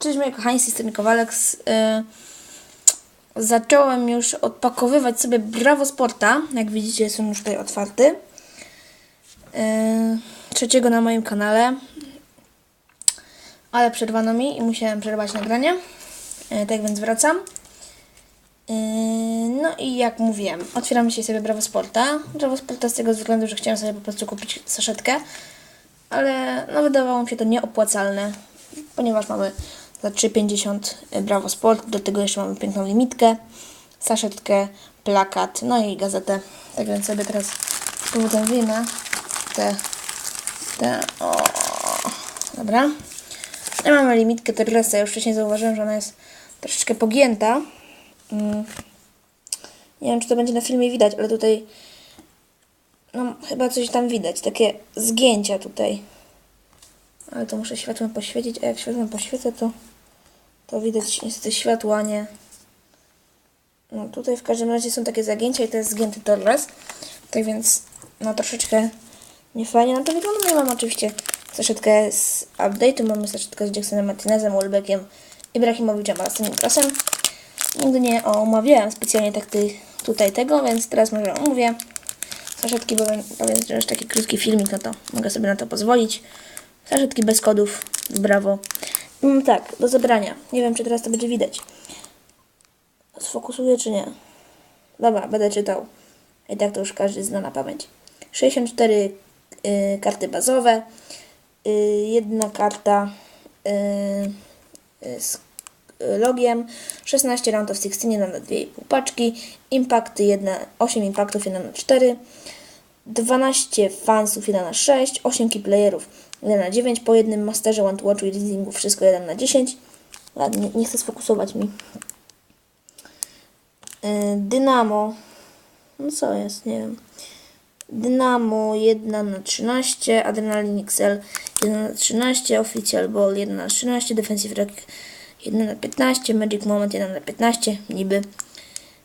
Cześć moi kochani, z tej strony Kowalek. Y, zacząłem już odpakowywać sobie Bravo Sporta. Jak widzicie jest on już tutaj otwarty. Y, trzeciego na moim kanale. Ale przerwano mi i musiałem przerwać nagranie. Y, tak więc wracam. No i jak mówiłem, otwieram dzisiaj sobie Bravo Sporta. Bravo Sporta z tego względu, że chciałem sobie po prostu kupić saszetkę. Ale no, wydawało mi się to nieopłacalne, ponieważ mamy za 3,50 Bravo Sport. Do tego jeszcze mamy piękną limitkę, saszetkę, plakat, no i gazetę. Tak więc sobie teraz z powrotem wyjmę te, te, o, dobra. I mamy limitkę Terresa. Ja już wcześniej zauważyłem, że ona jest troszeczkę pogięta. Mm. Nie wiem, czy to będzie na filmie widać, ale tutaj no, chyba coś tam widać. Takie zgięcia tutaj. Ale to muszę światłem poświecić, a jak światłem poświecę, to, to widać niestety światła, nie. No tutaj w każdym razie są takie zagięcia i to jest zgięty Torres. Tak więc no troszeczkę nie fajnie nam to wygląda. No i mam oczywiście saszetkę z update'u. Mamy saszetkę z Jacksonem Martinezem, Welbeckiem, Ibrahimowiczem oraz Krasem. Nigdy nie omawiałem specjalnie tak ty, tutaj tego, więc teraz może omówię saszetki, bo powiem, że już taki krótki filmik, no to mogę sobie na to pozwolić. Saszetki bez kodów, brawo. Mm, tak, do zebrania. Nie wiem, czy teraz to będzie widać. Sfokusuję, czy nie. Dobra, będę czytał. I tak to już każdy zna na pamięć. 64 y, karty bazowe. Y, jedna karta y, y, z y, logiem. 16 round of 16, jedna na 2,5 paczki. Impakty, jedna, 8 impaktów, 1 na 4. 12 fansów 1 na 6, 8 keyplayerów 1 na 9, po jednym masterze One to i leasingu wszystko 1 na 10. Ładnie, nie chcę sfokusować mi. Yy, Dynamo. No co jest, nie wiem. Dynamo 1 na 13, Adrenaline XL 1 na 13, Official Ball 1 na 13, Defensive Rack 1 na 15, Magic Moment 1 na 15, niby.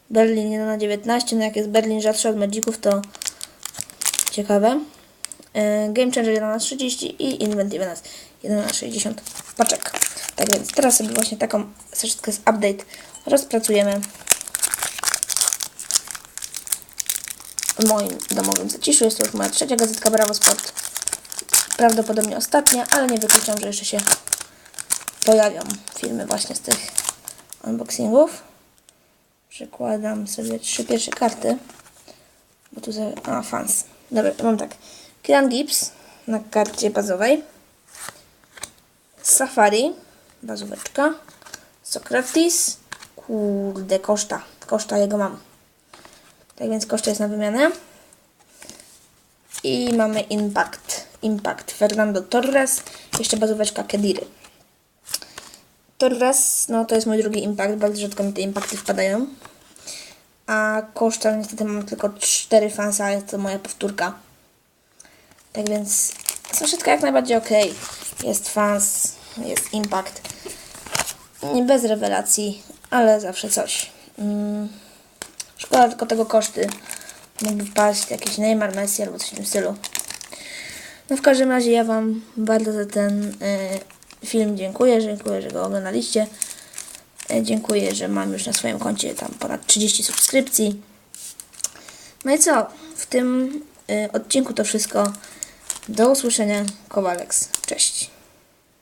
Berlin 1 na 19, no jak jest Berlin rzadszy od Magiców, to ciekawe. E, Game Changer 1 na 30 i Invent 11 1 na 60 paczek. Tak więc teraz sobie właśnie taką saszetkę z update rozpracujemy w moim domowym zaciszu. Jest to już moja trzecia gazetka Bravo Sport. Prawdopodobnie ostatnia, ale nie wykluczam, że jeszcze się pojawią filmy właśnie z tych unboxingów. Przykładam sobie trzy pierwsze karty. Bo tu za... A, fans. Dobra, to mam tak. Kiran Gibbs na karcie bazowej. Safari. Bazóweczka. Socrates. Kurde, koszta. Koszta jego mam. Tak więc koszta jest na wymianę. I mamy Impact. Impact. Fernando Torres. Jeszcze bazóweczka Kediry. Torres, no to jest mój drugi Impact. Bardzo rzadko mi te Impakty wpadają. A koszta niestety mam tylko 4 fansa, ale to moja powtórka. Tak więc saszetka jak najbardziej ok. Jest fans, jest impact. Nie bez rewelacji, ale zawsze coś. Mm. Szkoda tylko tego koszty. Mógłby wpaść jakiś Neymar, Messi albo coś w tym stylu. No w każdym razie ja Wam bardzo za ten y, film dziękuję. Dziękuję, że go oglądaliście. E, Dziękuję, że mam już na swoim koncie tam ponad 30 subskrypcji. No i co? W tym y, odcinku to wszystko. Do usłyszenia. Kowaleks. Cześć.